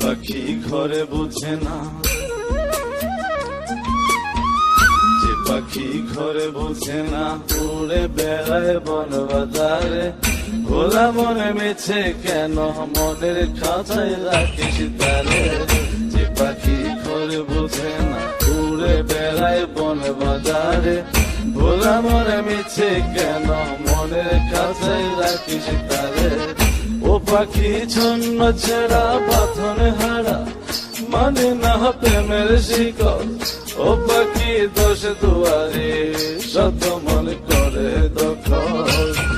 পাখি ঘরে বুঝে না পাখি ঘরে বুঝে না, উড়ে বেড়ায় বন বাজারে ভোলা মনে মেছে কেন, মনের খাঁচায় রাখিস তারে। যে পাখি ঘরে বুঝে না, উড়ে বেড়ায় বন বাজারে ভোলা মনে মেছে কেন, মনের খাঁচায় রাখিস তারে। ও পাখি ছন্ন ছেড়া পাথনে হারা মানে না প্রেমের শিকল। ও পাখি দোষ দুয়ারে শত মনে করে দখল।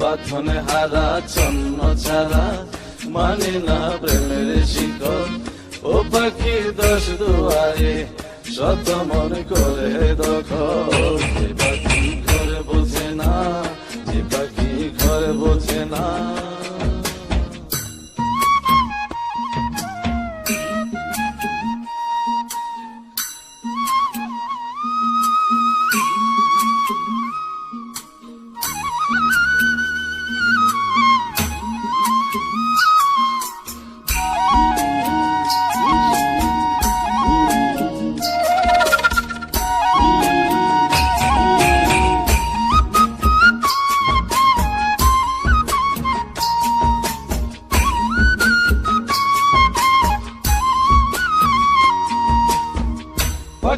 বাঁধনে হারা চন্ন ছাড়া মানে না প্রেমের শিকল। ও পাখি দশ দুয়ারে শত মন করে দখল। যে বোঝে না, যে পাখি ঘরে বোঝে না।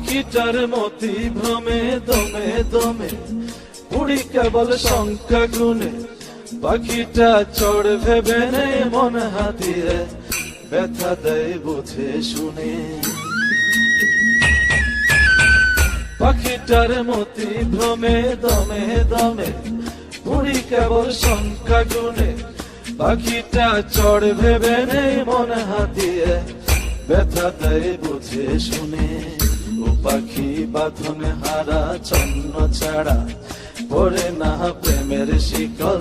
পাখিটার মতি ভ্রমে, দমে দমে। পুরি কেবল সংখ্যা গুনে, পাখিটা চড় ভেবে নেই মন হাতিয়ে ব্যথা দেয় বুঝে শুনে। পাখিটার মতি ভ্রমে, দমে দমে। পুরি কেবল সংখ্যা গুনে, পাখিটা চড় ভেবে নেই মন হাতিয়ে ব্যথা দেয় বুঝে শুনে। ও পাখি বাঁধনে হারা, চন্ন ছাড়া পড়ে না প্রেমের শিকল।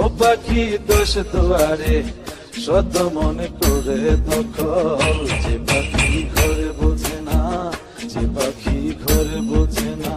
ও পাখি দোষ দুয়ারে, সদ্য মনে করে দখল। যে পাখি ঘরে বোঝে না, যে পাখি ঘরে বোঝে না।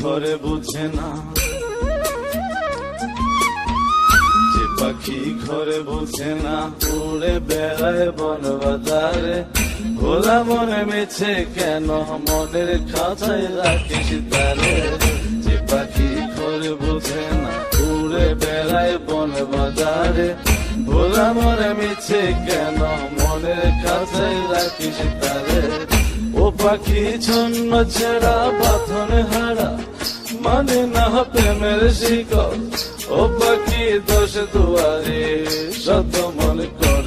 ঘরে বুঝে না পাখি ঘরে বুঝে না উড়ে বেড়ায় বন বাজারে ভোলা মনে মিছে কেন, মনের খাঁচায় রাখিস তারে? যে পাখি করে বোঝে না উড়ে বেড়ায় বন বাজারে ভোলা মনে মিছে কেন, মনের খাঁচায় রাখিস তারে? ও পাখি ছন্ন ছেড়া পাথর হারা মানে না প্রেমের শিকল। ও পাখি দশ দুয়ারে শত মনে করে।